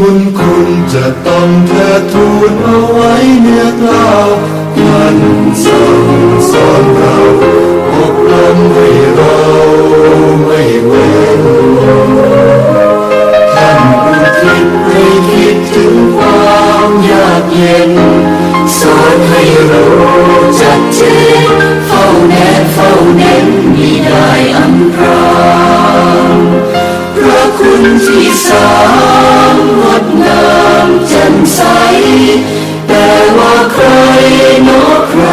บุญคุณจะต้องเธอทูลเอาไว้เนื้อกล่าวท่านสั่งสอนเราอบรมให้เราไม่เว้นท่านอุทิศให้คิดถึงความยากเย็น สอนให้รู้จัดเจนเฝ้าแนบเฝ้าเน้นมิได้อำพรา คุณที่สามงดงามแจ่มใส แต่ว่าใครนอใคร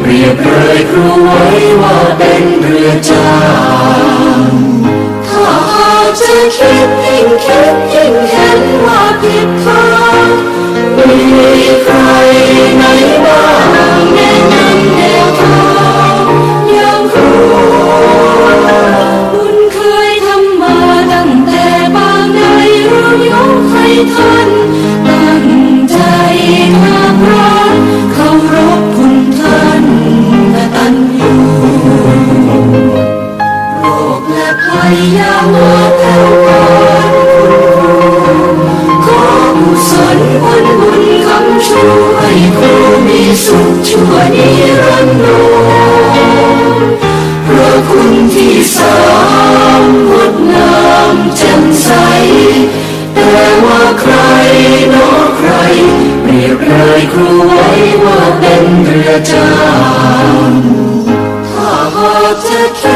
เปรียบเลยครูไว้ว่าเป็นเรือจางถ้าหากจะคิดยิ่งคิดยิ่งเห็นว่าผิดทางมีใครไหนบ้าง ท่านตั้งใจทำร้านเคารพคุณท่านกตัญญูโรคและภัยยามาแผ่วพรานขอกุศลบุญบุญคำช่วยครูมีสุขชั่วนิรันดร์พระคุณที่สามงดงามแจ่มใส่ ว่าใครเนอใคร เปรียบเลยครูไว้ว่าเป็นเรือจางถ้าหากจะคิด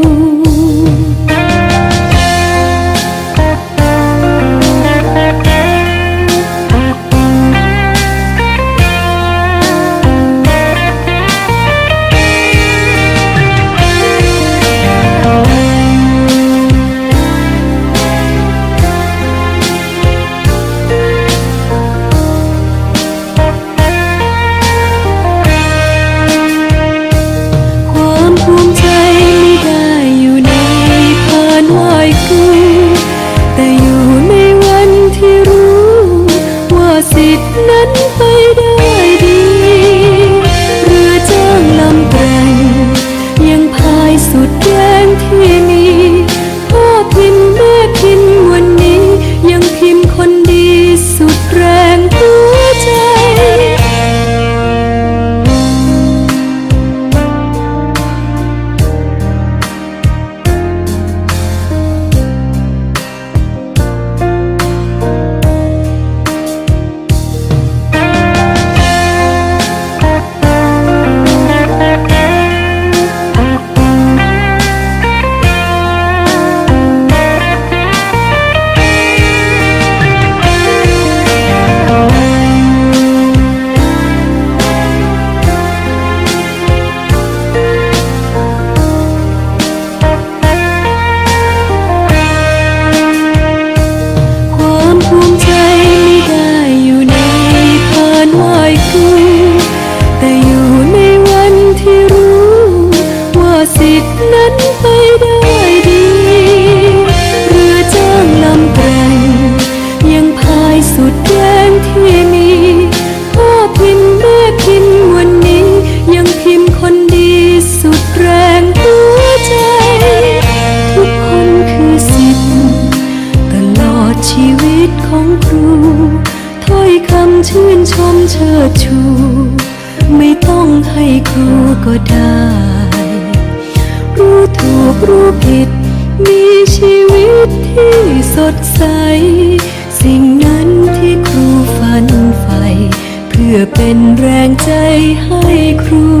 งใจให้ครู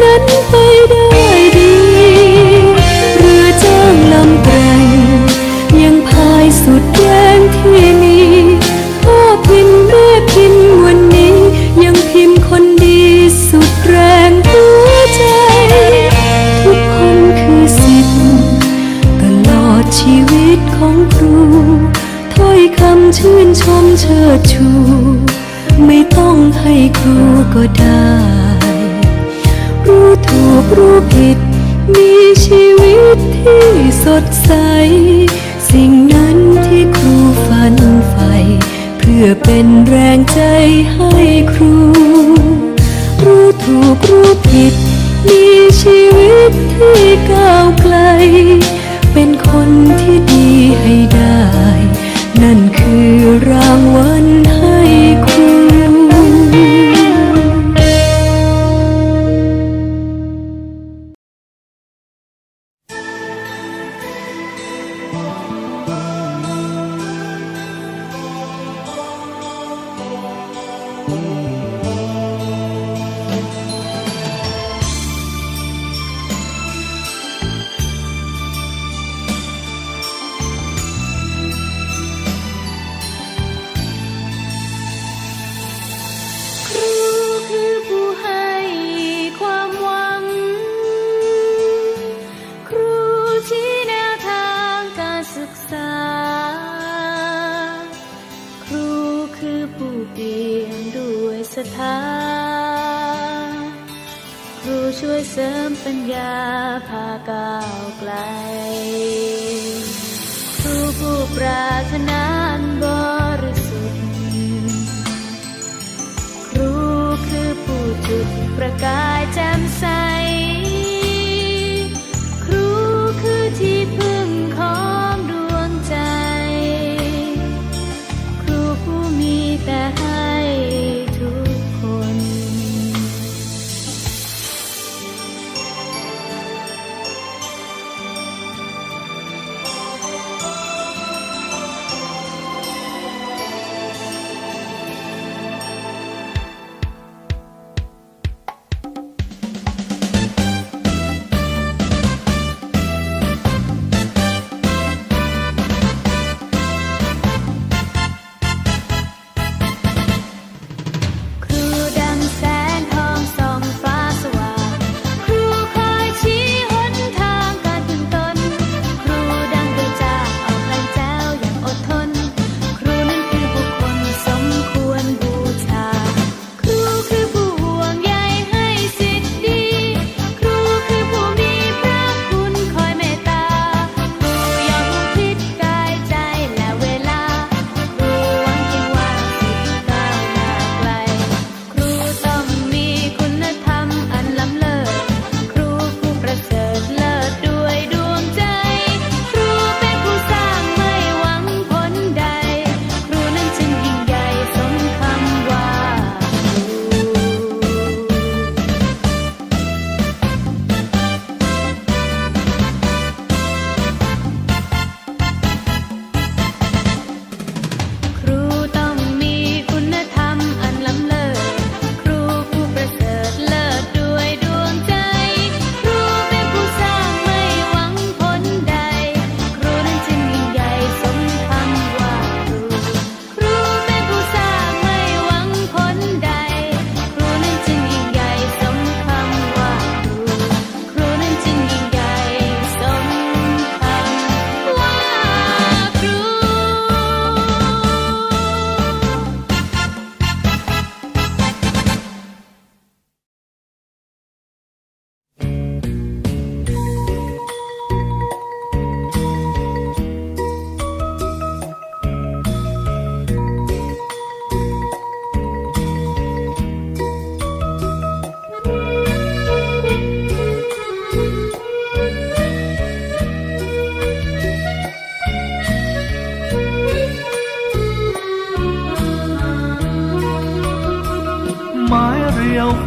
nắm tay เสริมปัญญาพาก้าวไกลครูผู้ปรารถนาอันบริสุทธิ์ครูคือผู้จุดประกายแจ่มใส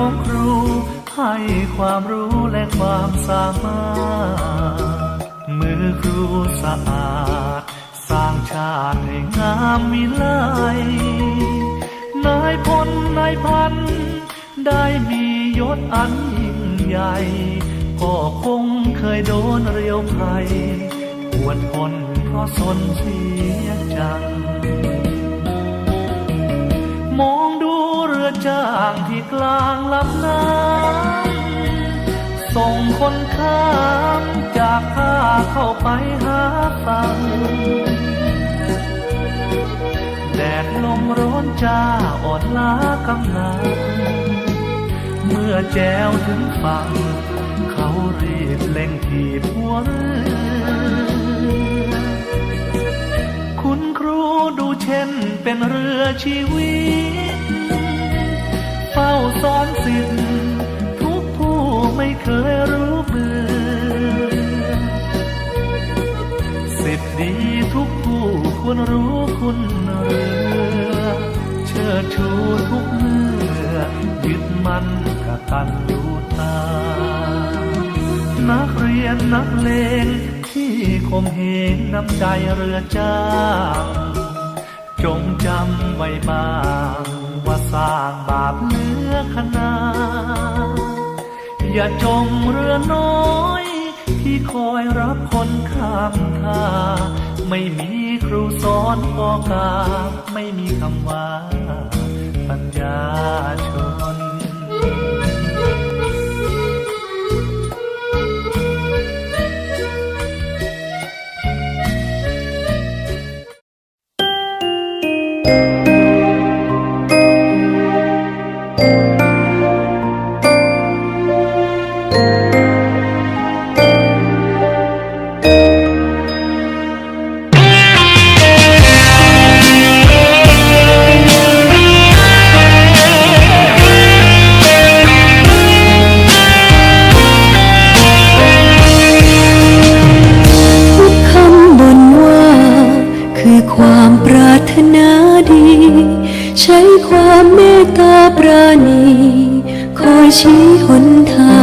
ของครู ให้ความรู้และความสามารถ มือครูสะอาด สร้างชาติให้งามมีไลยนายพลนายพัน ได้มียศอันยิ่งใหญ่พ่อคงเคยโดนเรียวภัยปวดทนเพราะสนเสียจัง มองดู รือจ้างที่กลางลำน้ำส่งคนข้ามจากท่าเข้าไปหาฝั่งแดดลมร้อนจ้าอ่อนล้ากำลัง เมื่อแจวถึงฝั่ง เขารีบเล่งทีบหัวเรือคุณครูดูเช่นเป็นเรือชีวิต เฝ้าสอนสิทธิ์ทุกผู้ไม่เคยรู้เบื่อสิทธิ์ดีทุกผู้ควรรู้คุณเรือเชิดชูทุกเมื่อยึดมันกตัญญูตา นักเรียนนักเลงที่ข่มเหงน้ำใจเรือจ้างจงจำไว้บ้าง ว่าสร้างบาปเหลือขนาอย่าจมเรือน้อย ที่คอยรับคนข้ามท่าไม่มีครูสอนออกาไม่มีคำว่าปัญญา ใช้ความเมตตาปราณี คอยชี้หนทาง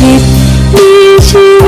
你是我。